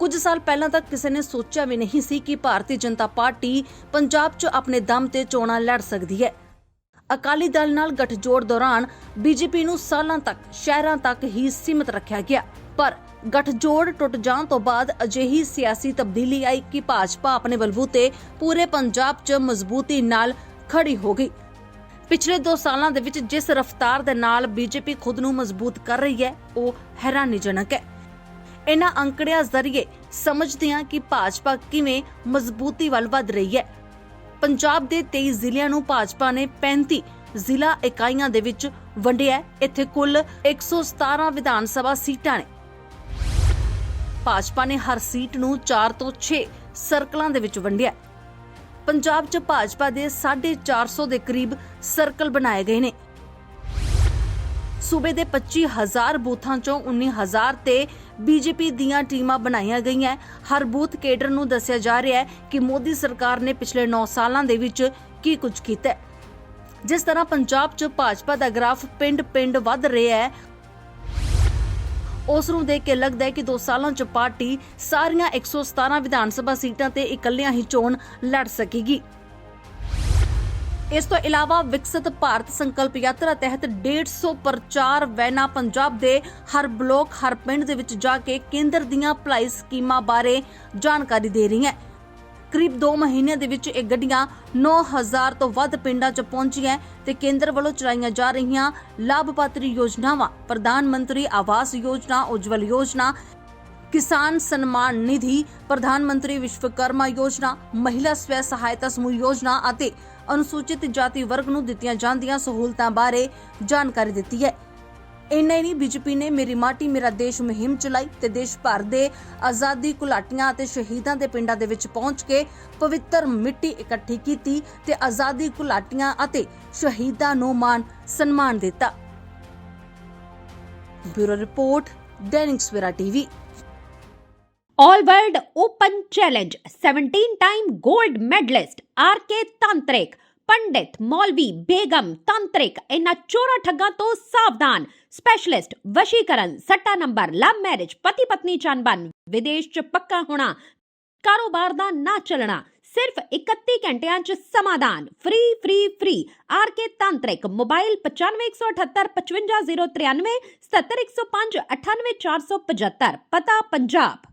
ਕੁਝ ਸਾਲ ਪਹਿਲਾਂ ਤੱਕ ਕਿਸੇ ਨੇ ਸੋਚਿਆ ਵੀ ਨਹੀਂ ਸੀ ਕਿ ਭਾਰਤੀ ਜਨਤਾ ਪਾਰਟੀ ਪੰਜਾਬ 'ਚ ਆਪਣੇ ਦਮ ਤੇ ਚੋਣਾਂ ਲੜ ਸਕਦੀ ਹੈ। ਅਕਾਲੀ ਦਲ ਨਾਲ ਗੱਠਜੋੜ ਦੌਰਾਨ ਬੀਜੇਪੀ ਨੂੰ ਸਾਲਾਂ ਤੱਕ, ਸ਼ਹਿਰਾਂ ਤੱਕ ਹੀ ਸੀਮਿਤ ਰੱਖਿਆ ਗਿਆ। ਪਰ ਗੱਠਜੋੜ ਟੁੱਟ ਜਾਣ ਤੋਂ ਬਾਅਦ ਅਜਿਹੀ ਸਿਆਸੀ ਤਬਦੀਲੀ ਆਈ ਕਿ ਭਾਜਪਾ ਆਪਣੇ ਬਲਬੂਤੇ ਪੂਰੇ ਪੰਜਾਬ 'ਚ ਮਜ਼ਬੂਤੀ ਨਾਲ ਖੜੀ ਹੋ ਗਈ। ਪਿਛਲੇ 2 ਸਾਲਾਂ ਦੇ ਵਿੱਚ ਜਿਸ ਰਫ਼ਤਾਰ ਦੇ ਨਾਲ ਬੀਜੇਪੀ ਖੁਦ ਨੂੰ ਮਜ਼ਬੂਤ ਕਰ ਰਹੀ ਹੈ, ਉਹ ਹੈਰਾਨੀਜਨਕ ਹੈ। ਇਹਨਾਂ ਅੰਕੜਿਆਂ ਜ਼ਰੀਏ ਸਮਝਦੇ ਹਾਂ ਕਿ ਭਾਜਪਾ ਕਿਵੇਂ ਮਜ਼ਬੂਤੀ ਵੱਲ ਵਧ ਰਹੀ ਹੈ। ਪੰਜਾਬ ਦੇ 23 ਜ਼ਿਲ੍ਹਿਆਂ ਨੂੰ ਭਾਜਪਾ ਨੇ 35 ਜ਼ਿਲ੍ਹਾ ਇਕਾਈਆਂ ਦੇ ਵਿੱਚ ਵੰਡਿਆ ਇੱਥੇ ਕੁੱਲ 117 ਵਿਧਾਨ ਸਭਾ ਸੀਟਾਂ ਨੇ। ਭਾਜਪਾ ਨੇ ਹਰ ਸੀਟ ਨੂੰ 4 ਤੋਂ 6 ਸਰਕਲਾਂ ਦੇ ਵਿੱਚ ਵੰਡਿਆ ਪੰਜਾਬ 'ਚ ਭਾਜਪਾ ਦੇ 450 ਦੇ ਕਰੀਬ ਸਰਕਲ ਬਣਾਏ ਗਏ ਨੇ। ਸੂਬੇ ਦੇ 25000 ਬੂਥਾਂ ਚੋਂ 19000 ਤੇ ਬੀਜੇਪੀ ਦੀਆਂ ਟੀਮਾਂ ਬਣਾਈਆਂ ਗਈਆਂ। ਹਰ ਬੂਥ ਕੇਡਰ ਨੂੰ ਦੱਸਿਆ ਜਾ ਰਿਹਾ ਹੈ ਕਿ ਮੋਦੀ ਸਰਕਾਰ ਨੇ ਪਿਛਲੇ 9 ਸਾਲਾਂ ਦੇ ਵਿੱਚ ਕੀ ਕੁਝ ਕੀਤਾ ਜਿਸ ਤਰ੍ਹਾਂ ਪੰਜਾਬ 'ਚ ਭਾਜਪਾ ਦਾ ਗ੍ਰਾਫ ਪਿੰਡ-ਪਿੰਡ ਵੱਧ ਰਿਹਾ ਹੈ। ਉਸ ਨੂੰ ਦੇਖ ਕੇ ਲੱਗਦਾ ਹੈ ਕਿ 2 ਸਾਲਾਂ 'ਚ ਪਾਰਟੀ ਸਾਰੀਆਂ 117 ਵਿਧਾਨ ਸਭਾ ਸੀਟਾਂ ਤੇ ਇਕੱਲਿਆਂ ਹੀ ਚੋਣ ਲੜ ਸਕੇਗੀ। ਇਸ ਤੋਂ ਇਲਾਵਾ ਵਿਕਸਿਤ ਭਾਰਤ ਸੰਕਲਪ ਯਾਤਰਾ ਤਹਿਤ 150 ਪ੍ਰਚਾਰ ਵੈਨਾਂ ਪੰਜਾਬ ਦੇ ਹਰ ਬਲੋਕ, ਹਰ ਪਿੰਡ ਦੇ ਵਿੱਚ ਜਾ ਕੇ ਕੇਂਦਰ ਦੀਆਂ ਭਲਾਈ ਸਕੀਮਾਂ ਬਾਰੇ ਜਾਣਕਾਰੀ ਦੇ ਰਹੀਆਂ ਕਰੀਬ 2 ਮਹੀਨਿਆਂ ਦੇ ਵਿੱਚ ਇਹ ਗੱਡੀਆਂ 9000 ਤੋਂ ਵੱਧ ਪਿੰਡਾਂ 'ਚ ਪਹੁੰਚੀਆਂ ਤੇ ਕੇਂਦਰ ਵੱਲੋਂ ਚਲਾਈਆਂ ਜਾ ਰਹੀਆਂ ਲਾਭਪਾਤਰੀ ਯੋਜਨਾਵਾਂ, ਪ੍ਰਧਾਨ ਮੰਤਰੀ ਆਵਾਸ ਯੋਜਨਾ, ਉਜਵਲ ਯੋਜਨਾ, ਕਿਸਾਨ ਸਨਮਾਨ ਨਿਧੀ, ਪ੍ਰਧਾਨ ਮੰਤਰੀ ਵਿਸ਼ਵਕਰਮਾ ਯੋਜਨਾ, ਮਹਿਲਾ ਸਵੈ ਸਹਾਇਤਾ ਸਮੂਹ ਯੋਜਨਾ ਅਤੇ ਅਨੁਸੂਚਿਤ ਜਾਤੀ ਵਰਗ ਨੂੰ ਦਿੱਤੀਆਂ ਜਾਂਦੀਆਂ ਸਹੂਲਤਾਂ ਬਾਰੇ ਜਾਣਕਾਰੀ ਦਿੱਤੀ ਹੈ। ਇੰਨਾ ਹੀ ਨਹੀਂ, ਬੀਜੇਪੀ ਨੇ ਮੇਰੀ ਮਾਟੀ, ਮੇਰਾ ਦੇਸ਼ ਮੁਹਿੰਮ ਚਲਾਈ ਤੇ ਦੇਸ਼ ਭਰ ਦੇ ਆਜ਼ਾਦੀ ਘੁਲਾਟੀਆਂ ਅਤੇ ਸ਼ਹੀਦਾਂ ਦੇ ਪਿੰਡਾਂ ਦੇ ਵਿੱਚ ਪਹੁੰਚ ਕੇ ਪਵਿੱਤਰ ਮਿੱਟੀ ਇਕੱਠੀ ਕੀਤੀ ਤੇ ਆਜ਼ਾਦੀ ਘੁਲਾਟੀਆਂ ਅਤੇ ਸ਼ਹੀਦਾਂ ਨੂੰ ਮਾਨ ਸਨਮਾਨ ਦਿੱਤਾ। Bureau report, Dainik Savera TV. All World Open Challenge 17 time gold medalist RK Tantrik ਪੰਡਿਤ ਮੌਲਵੀ ਬੇਗਮ ਤੰਤਰਿਕ ਇਹਨਾਂ ਚੋਰਾ ਠੱਗਾਂ ਤੋਂ ਸਾਵਧਾਨ ਸਪੈਸ਼ਲਿਸਟ ਵਸ਼ੀਕਰਨ ਸੱਟਾ ਨੰਬਰ ਲਵ ਮੈਰਿਜ ਪਤੀ ਪਤਨੀ ਚੰਬਨ ਵਿਦੇਸ਼ ਚ ਪੱਕਾ ਹੋਣਾ ਕਾਰੋਬਾਰ ਦਾ ਨਾ ਚੱਲਣਾ ਸਿਰਫ 31 ਘੰਟਿਆਂ ਚ ਸਮਾਧਾਨ free free free RK Tantrik mobile 9518 55093 77105 98475 ਪਤਾ ਪੰਜਾਬ